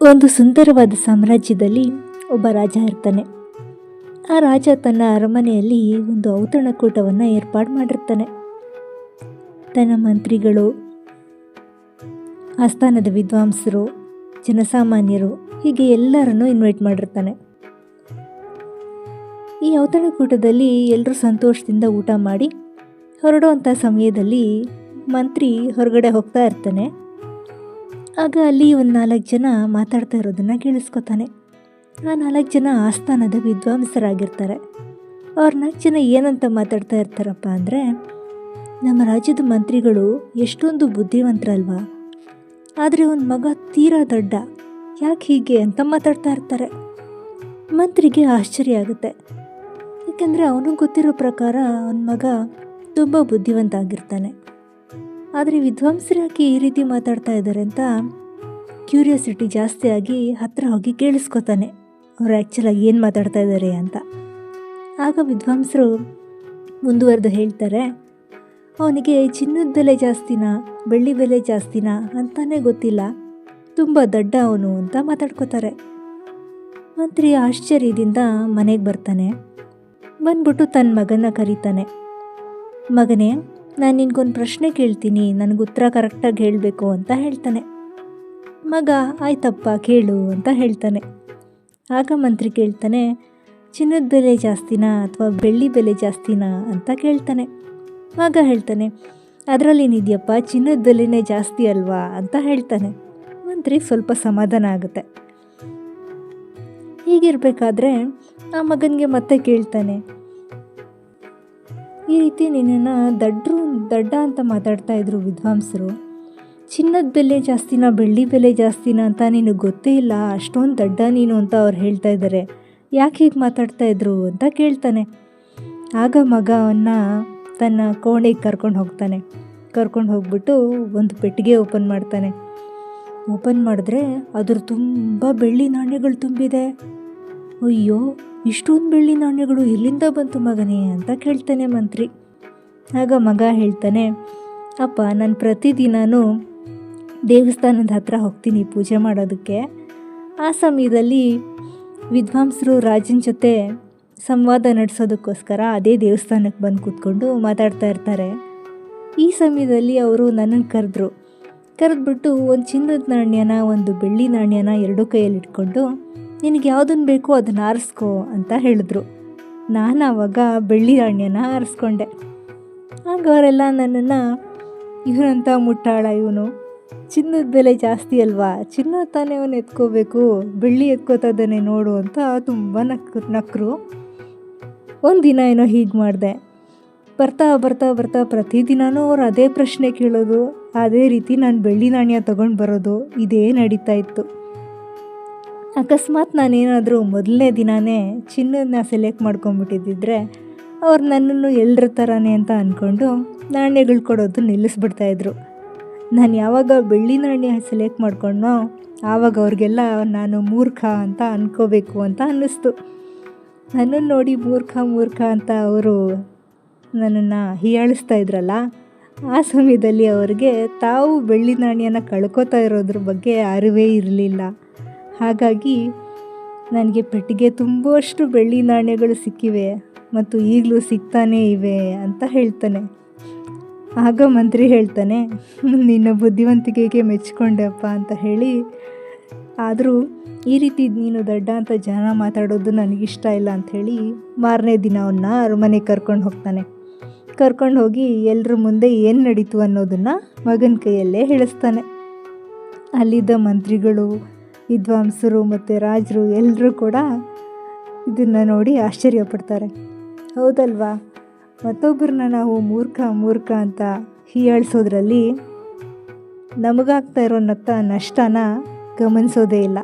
ಒಂದು ಸುಂದರವಾದ ಸಾಮ್ರಾಜ್ಯದಲ್ಲಿ ಒಬ್ಬ ರಾಜ ಇರ್ತಾನೆ. ಆ ರಾಜ ತನ್ನ ಅರಮನೆಯಲ್ಲಿ ಒಂದು ಔತಣಕೂಟವನ್ನು ಏರ್ಪಾಡು ಮಾಡಿರ್ತಾನೆ. ತನ್ನ ಮಂತ್ರಿಗಳು, ಆಸ್ಥಾನದ ವಿದ್ವಾಂಸರು, ಜನಸಾಮಾನ್ಯರು ಹೀಗೆ ಎಲ್ಲರನ್ನು ಇನ್ವೈಟ್ ಮಾಡಿರ್ತಾನೆ. ಈ ಔತಣಕೂಟದಲ್ಲಿ ಎಲ್ಲರೂ ಸಂತೋಷದಿಂದ ಊಟ ಮಾಡಿ ಹೊರಡುವಂಥ ಸಮಯದಲ್ಲಿ ಮಂತ್ರಿ ಹೊರಗಡೆ ಹೋಗ್ತಾ ಇರ್ತಾನೆ. ಆಗ ಅಲ್ಲಿ ಒಂದು ನಾಲ್ಕು ಜನ ಮಾತಾಡ್ತಾ ಇರೋದನ್ನು ಕೇಳಿಸ್ಕೊತಾನೆ. ಆ ನಾಲ್ಕು ಜನ ಆಸ್ಥಾನದ ವಿದ್ವಾಂಸರಾಗಿರ್ತಾರೆ. ಅವ್ರ ನಾಲ್ಕು ಜನ ಏನಂತ ಮಾತಾಡ್ತಾ ಇರ್ತಾರಪ್ಪ ಅಂದರೆ, ನಮ್ಮ ರಾಜ್ಯದ ಮಂತ್ರಿಗಳು ಎಷ್ಟೊಂದು ಬುದ್ಧಿವಂತರಲ್ವಾ. ಆದರೆ ಒಂದು ಮಗ ತೀರಾ ದೊಡ್ಡ, ಯಾಕೆ ಹೀಗೆ ಅಂತ ಮಾತಾಡ್ತಾ ಇರ್ತಾರೆ. ಮಂತ್ರಿಗೆ ಆಶ್ಚರ್ಯ ಆಗುತ್ತೆ. ಏಕೆಂದರೆ ಅವನಿಗೆ ಗೊತ್ತಿರೋ ಪ್ರಕಾರ ಅವನ ಮಗ ತುಂಬ ಬುದ್ಧಿವಂತ ಆಗಿರ್ತಾನೆ. ಆದರೆ ವಿದ್ವಾಂಸರು ಯಾಕೆ ಈ ರೀತಿ ಮಾತಾಡ್ತಾ ಇದ್ದಾರೆ ಅಂತ ಕ್ಯೂರಿಯಾಸಿಟಿ ಜಾಸ್ತಿ ಆಗಿ ಹತ್ತಿರ ಹೋಗಿ ಕೇಳಿಸ್ಕೊತಾನೆ. ಅವ್ರು ಆ್ಯಕ್ಚುಲಾಗಿ ಏನು ಮಾತಾಡ್ತಾ ಇದ್ದಾರೆ ಅಂತ. ಆಗ ವಿದ್ವಾಂಸರು ಮುಂದುವರೆದು ಹೇಳ್ತಾರೆ, ಅವನಿಗೆ ಚಿನ್ನದ ಬೆಲೆ ಜಾಸ್ತಿನಾ, ಬೆಳ್ಳಿ ಬೆಲೆ ಜಾಸ್ತಿನಾ ಅಂತಾನೆ ಗೊತ್ತಿಲ್ಲ. ತುಂಬ ದಡ್ಡ ಅವನು ಅಂತ ಮಾತಾಡ್ಕೋತಾರೆ. ಮಂತ್ರಿ ಆಶ್ಚರ್ಯದಿಂದ ಮನೆಗೆ ಬರ್ತಾನೆ. ಬಂದ್ಬಿಟ್ಟು ತನ್ನ ಮಗನ ಕರೀತಾನೆ. ಮಗನೇ ನಾನು ನಿನಗೊಂದು ಪ್ರಶ್ನೆ ಕೇಳ್ತೀನಿ. ನನಗೆ ಉತ್ತರ ಕರೆಕ್ಟಾಗಿ ಹೇಳಬೇಕು ಅಂತ ಹೇಳ್ತಾನೆ. ಮಗ, ಆಯ್ತಪ್ಪ, ಕೇಳು ಅಂತ ಹೇಳ್ತಾನೆ. ಆಗ ಮಂತ್ರಿ ಕೇಳ್ತಾನೆ, ಚಿನ್ನದ ಬೆಲೆ ಜಾಸ್ತಿನಾ ಅಥವಾ ಬೆಳ್ಳಿ ಬೆಲೆ ಜಾಸ್ತಿನಾ? ಅಂತ ಕೇಳ್ತಾನೆ. ಮಗ ಹೇಳ್ತಾನೆ ಅದರಲ್ಲೇನಿದೆಯಪ್ಪ ಚಿನ್ನದ ಬೆಲೆನೇ ಜಾಸ್ತಿ ಅಲ್ವಾ? ಅಂತ ಹೇಳ್ತಾನೆ. ಮಂತ್ರಿ ಸ್ವಲ್ಪ ಸಮಾಧಾನ ಆಗುತ್ತೆ. ಹೀಗಿರಬೇಕಾದ್ರೆ ಆ ಮಗನಿಗೆ ಮತ್ತೆ ಕೇಳ್ತಾನೆ ಈ ರೀತಿ ನಿನ್ನನ್ನು ದಡ್ಡರು ದಡ್ಡ ಅಂತ ಮಾತಾಡ್ತಾ ಇದ್ರು ವಿದ್ವಾಂಸರು. ಚಿನ್ನದ ಬೆಲೆ ಜಾಸ್ತಿನ, ಬೆಳ್ಳಿ ಬೆಲೆ ಜಾಸ್ತಿನ ಅಂತ ನಿನಗೆ ಗೊತ್ತೇ ಇಲ್ಲ, ಅಷ್ಟೊಂದು ದಡ್ಡ ನೀನು ಅಂತ ಅವ್ರು ಹೇಳ್ತಾ ಇದ್ದಾರೆ ಯಾಕೆ ಹೀಗೆ ಮಾತಾಡ್ತಾ ಇದ್ರು ಅಂತ ಕೇಳ್ತಾನೆ. ಆಗ ಮಗ ಅವನ್ನ ತನ್ನ ಕೋಣೆಗೆ ಕರ್ಕೊಂಡು ಹೋಗ್ತಾನೆ. ಕರ್ಕೊಂಡು ಹೋಗ್ಬಿಟ್ಟು ಒಂದು ಪೆಟ್ಟಿಗೆ ಓಪನ್ ಮಾಡ್ತಾನೆ. ಓಪನ್ ಮಾಡಿದ್ರೆ ಅದ್ರ ತುಂಬ ಬೆಳ್ಳಿ ನಾಣ್ಯಗಳು ತುಂಬಿದೆ. ಅಯ್ಯೋ, ಇಷ್ಟೊಂದು ಬೆಳ್ಳಿ ನಾಣ್ಯಗಳು ಎಲ್ಲಿಂದ ಬಂತು ಮಗನೇ ಅಂತ ಕೇಳ್ತಾನೆ ಮಂತ್ರಿ. ಆಗ ಮಗ ಹೇಳ್ತಾನೆ, ಅಪ್ಪ, ನಾನು ಪ್ರತಿದಿನವೂ ದೇವಸ್ಥಾನದ ಹತ್ರ ಹೋಗ್ತೀನಿ ಪೂಜೆ ಮಾಡೋದಕ್ಕೆ. ಆ ಸಮಯದಲ್ಲಿ ವಿದ್ವಾಂಸರು ರಾಜನ ಜೊತೆ ಸಂವಾದ ನಡೆಸೋದಕ್ಕೋಸ್ಕರ ಅದೇ ದೇವಸ್ಥಾನಕ್ಕೆ ಬಂದು ಕೂತ್ಕೊಂಡು ಮಾತಾಡ್ತಾ ಇರ್ತಾರೆ. ಈ ಸಮಯದಲ್ಲಿ ಅವರು ನನ್ನನ್ನು ಕರೆದ್ರು. ಕರೆದ್ಬಿಟ್ಟು ಒಂದು ಚಿನ್ನದ ನಾಣ್ಯನ, ಒಂದು ಬೆಳ್ಳಿ ನಾಣ್ಯನ ಎರಡೂ ಕೈಯಲ್ಲಿ ಇಟ್ಕೊಂಡು ನಿನಗೆ ಯಾವುದನ್ನು ಬೇಕೋ ಅದನ್ನು ಆರಿಸ್ಕೋ ಅಂತ ಹೇಳಿದ್ರು. ನಾನು ಆವಾಗ ಬೆಳ್ಳಿ ನಾಣ್ಯನ ಆರಿಸ್ಕೊಂಡೆ. ಆಗ ಅವರೆಲ್ಲ ನನ್ನನ್ನು, ಇವನಂತ ಮುಟ್ಟಾಳ ಇವನು. ಚಿನ್ನದ ಬೆಲೆ ಜಾಸ್ತಿ ಅಲ್ವಾ? ಚಿನ್ನ ತಾನೇ ಅವನು ಎತ್ಕೋಬೇಕು. ಬೆಳ್ಳಿ ಎತ್ಕೋತದಾನೆ ನೋಡು ಅಂತ ತುಂಬ ನಕ್ ನಕ್ರು. ಒಂದು ದಿನ ಏನೋ ಹೀಗೆ ಮಾಡಿದೆ. ಬರ್ತಾ ಬರ್ತಾ ಬರ್ತಾ ಪ್ರತಿದಿನವೂ ಅವ್ರು ಅದೇ ಪ್ರಶ್ನೆ ಕೇಳೋದು, ಅದೇ ರೀತಿ ನಾನು ಬೆಳ್ಳಿ ನಾಣ್ಯ ತೊಗೊಂಡು ಬರೋದು, ಇದೇ ನಡೀತಾ ಇತ್ತು. ಅಕಸ್ಮಾತ್ ನಾನೇನಾದರೂ ಮೊದಲನೇ ದಿನವೇ ಚಿನ್ನದನ್ನ ಸೆಲೆಕ್ಟ್ ಮಾಡ್ಕೊಂಬಿಟ್ಟಿದ್ದಿದ್ರೆ ಅವ್ರು ನನ್ನನ್ನು ಎಲ್ಲರ ಥರನೇ ಅಂತ ಅಂದ್ಕೊಂಡು ನಾಣ್ಯಗಳು ಕೊಡೋದು ನಿಲ್ಲಿಸ್ಬಿಡ್ತಾಯಿದ್ರು ನಾನು ಯಾವಾಗ ಬೆಳ್ಳಿ ನಾಣ್ಯ ಸೆಲೆಕ್ಟ್ ಮಾಡ್ಕೊಂಡೋ ಆವಾಗ ಅವ್ರಿಗೆಲ್ಲ ನಾನು ಮೂರ್ಖ ಅಂತ ಅಂದ್ಕೋಬೇಕು ಅಂತ ಅನ್ನಿಸ್ತು. ನನ್ನನ್ನು ನೋಡಿ ಮೂರ್ಖ ಮೂರ್ಖ ಅಂತ ಅವರು ನನ್ನನ್ನು ಹೀಯಾಳಿಸ್ತಾ ಇದ್ರಲ್ಲ, ಆ ಸಮಯದಲ್ಲಿ ಅವ್ರಿಗೆ ತಾವು ಬೆಳ್ಳಿ ನಾಣ್ಯನ ಕಳ್ಕೊತಾ ಇರೋದ್ರ ಬಗ್ಗೆ ಅರಿವೇ ಇರಲಿಲ್ಲ. ಹಾಗಾಗಿ ನನಗೆ ಪೆಟ್ಟಿಗೆ ತುಂಬುವಷ್ಟು ಬೆಳ್ಳಿ ನಾಣ್ಯಗಳು ಸಿಕ್ಕಿವೆ ಮತ್ತು ಈಗಲೂ ಸಿಗ್ತಾನೇ ಇವೆ ಅಂತ ಹೇಳ್ತಾನೆ. ಆಗ ಮಂತ್ರಿ ಹೇಳ್ತಾನೆ, ನಿನ್ನ ಬುದ್ಧಿವಂತಿಕೆಗೆ ಮೆಚ್ಕೊಂಡೆಪ್ಪ ಅಂತ ಹೇಳಿ, ಆದರೂ ಈ ರೀತಿ ನೀನು ದಡ್ಡ ಅಂತ ಜನ ಮಾತಾಡೋದು ನನಗಿಷ್ಟ ಇಲ್ಲ ಅಂಥೇಳಿ ಮಾರನೇ ದಿನ ಅವನ್ನ ಅರಮನೆಗೆ ಕರ್ಕೊಂಡು ಹೋಗ್ತಾನೆ. ಕರ್ಕೊಂಡು ಹೋಗಿ ಎಲ್ಲರ ಮುಂದೆ ಏನು ನಡೀತು ಅನ್ನೋದನ್ನು ಮಗನ ಕೈಯಲ್ಲೇ ಹೇಳಿಸ್ತಾನೆ. ಅಲ್ಲಿದ್ದ ಮಂತ್ರಿಗಳು ವಿದ್ವಾಂಸರು ಮತ್ತು ರಾಜರು ಎಲ್ಲರೂ ಕೂಡ ಇದನ್ನು ನೋಡಿ ಆಶ್ಚರ್ಯಪಡ್ತಾರೆ ಹೌದಲ್ವಾ? ಮತ್ತೊಬ್ಬರನ್ನ ನಾವು ಮೂರ್ಖ ಮೂರ್ಖ ಅಂತ ಹೀಯಾಳಿಸೋದ್ರಲ್ಲಿ ನಮಗಾಗ್ತಾ ಇರೋ ನತ್ತ ನಷ್ಟನ ಗಮನಿಸೋದೇ ಇಲ್ಲ.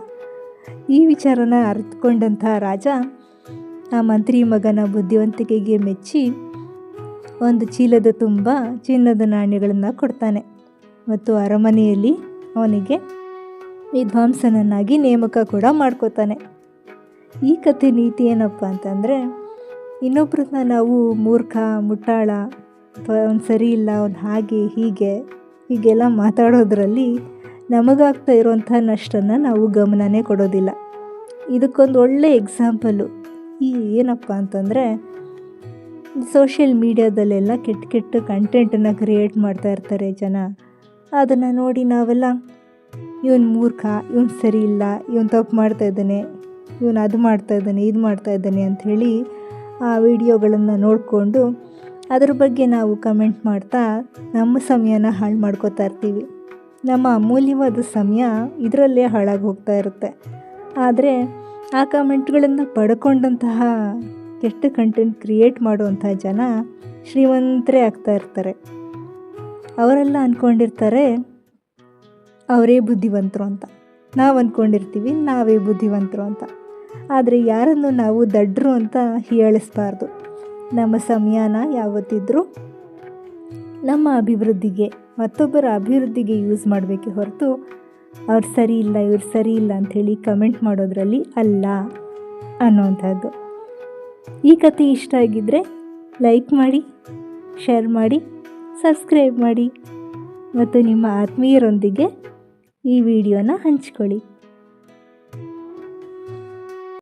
ಈ ವಿಚಾರನ ಅರಿತುಕೊಂಡಂಥ ರಾಜ ಆ ಮಂತ್ರಿ ಮಗನ ಬುದ್ಧಿವಂತಿಕೆಗೆ ಮೆಚ್ಚಿ ಒಂದು ಚೀಲದ ತುಂಬ ಚಿನ್ನದ ನಾಣ್ಯಗಳನ್ನು ಕೊಡ್ತಾನೆ. ಮತ್ತು ಅರಮನೆಯಲ್ಲಿ ಅವನಿಗೆ ವಿದ್ವಾಂಸನನ್ನಾಗಿ ನೇಮಕ ಕೂಡ ಮಾಡ್ಕೋತಾನೆ. ಈ ಕಥೆ ನೀತಿ ಏನಪ್ಪ ಅಂತಂದರೆ, ಇನ್ನೊಬ್ರನ್ನ ನಾವು ಮೂರ್ಖ, ಮುಟ್ಟಾಳ ಅಥವಾ ಅವ್ನು ಸರಿ ಇಲ್ಲ, ಅವ್ನು ಹಾಗೆ, ಹೀಗೆ, ಹೀಗೆಲ್ಲ ಮಾತಾಡೋದ್ರಲ್ಲಿ ನಮಗಾಗ್ತಾ ಇರೋಂಥ ನಷ್ಟನ ನಾವು ಗಮನನೇ ಕೊಡೋದಿಲ್ಲ. ಇದಕ್ಕೊಂದು ಒಳ್ಳೆ ಎಕ್ಸಾಂಪಲು. ಈ ಏನಪ್ಪ ಅಂತಂದರೆ, ಸೋಷಿಯಲ್ ಮೀಡ್ಯಾದಲ್ಲೆಲ್ಲ ಕೆಟ್ಟ ಕೆಟ್ಟ ಕಂಟೆಂಟನ್ನು ಕ್ರಿಯೇಟ್ ಮಾಡ್ತಾ ಇರ್ತಾರೆ ಜನ. ಅದನ್ನು ನೋಡಿ ನಾವೆಲ್ಲ ಇವನು ಮೂರ್ಖ, ಇವನು ಸರಿ ಇಲ್ಲ, ಇವನು ತಪ್ಪು ಮಾಡ್ತಾ ಇದ್ದಾನೆ, ಇವನು ಅದು ಮಾಡ್ತಾ ಇದ್ದಾನೆ, ಇದು ಮಾಡ್ತಾ ಇದ್ದಾನೆ ಅಂಥೇಳಿ ಆ ವಿಡಿಯೋಗಳನ್ನು ನೋಡಿಕೊಂಡು ಅದ್ರ ಬಗ್ಗೆ ನಾವು ಕಮೆಂಟ್ ಮಾಡ್ತಾ ನಮ್ಮ ಸಮಯನ ಹಾಳು ಮಾಡ್ಕೋತಾ ಇರ್ತೀವಿ. ನಮ್ಮ ಅಮೂಲ್ಯವಾದ ಸಮಯ ಇದರಲ್ಲೇ ಹಾಳಾಗಿ ಹೋಗ್ತಾ ಇರುತ್ತೆ. ಆದರೆ ಆ ಕಮೆಂಟ್ಗಳನ್ನು ಪಡ್ಕೊಂಡಂತಹ ಕೆಟ್ಟ ಕಂಟೆಂಟ್ ಕ್ರಿಯೇಟ್ ಮಾಡುವಂಥ ಜನ ಶ್ರೀಮಂತರೇ ಆಗ್ತಾ ಇರ್ತಾರೆ. ಅವರೆಲ್ಲ ಅಂದ್ಕೊಂಡಿರ್ತಾರೆ ಅವರೇ ಬುದ್ಧಿವಂತರು ಅಂತ. ನಾವು ಅಂದ್ಕೊಂಡಿರ್ತೀವಿ ನಾವೇ ಬುದ್ಧಿವಂತರು ಅಂತ. ಆದರೆ ಯಾರನ್ನು ನಾವು ದಡ್ಡರು ಅಂತ ಹೇಳಿಸ್ಬಾರ್ದು. ನಮ್ಮ ಸಮಯನ ಯಾವತ್ತಿದ್ರೂ ನಮ್ಮ ಅಭಿವೃದ್ಧಿಗೆ, ಮತ್ತೊಬ್ಬರ ಅಭಿವೃದ್ಧಿಗೆ ಯೂಸ್ ಮಾಡಬೇಕೆ ಹೊರತು ಅವ್ರು ಸರಿ ಇಲ್ಲ, ಇವ್ರು ಸರಿ ಇಲ್ಲ ಅಂಥೇಳಿ ಕಮೆಂಟ್ ಮಾಡೋದ್ರಲ್ಲಿ ಅಲ್ಲ ಅನ್ನೋವಂಥದ್ದು ಈ ಕತೆ ಇಷ್ಟ ಆಗಿದ್ದರೆ ಲೈಕ್ ಮಾಡಿ, ಶೇರ್ ಮಾಡಿ, ಸಬ್ಸ್ಕ್ರೈಬ್ ಮಾಡಿ. ಮತ್ತು ನಿಮ್ಮ ಆತ್ಮೀಯರೊಂದಿಗೆ ಈ ವಿಡಿಯೋನ ಹಂಚ್ಕೊಳ್ಳಿ.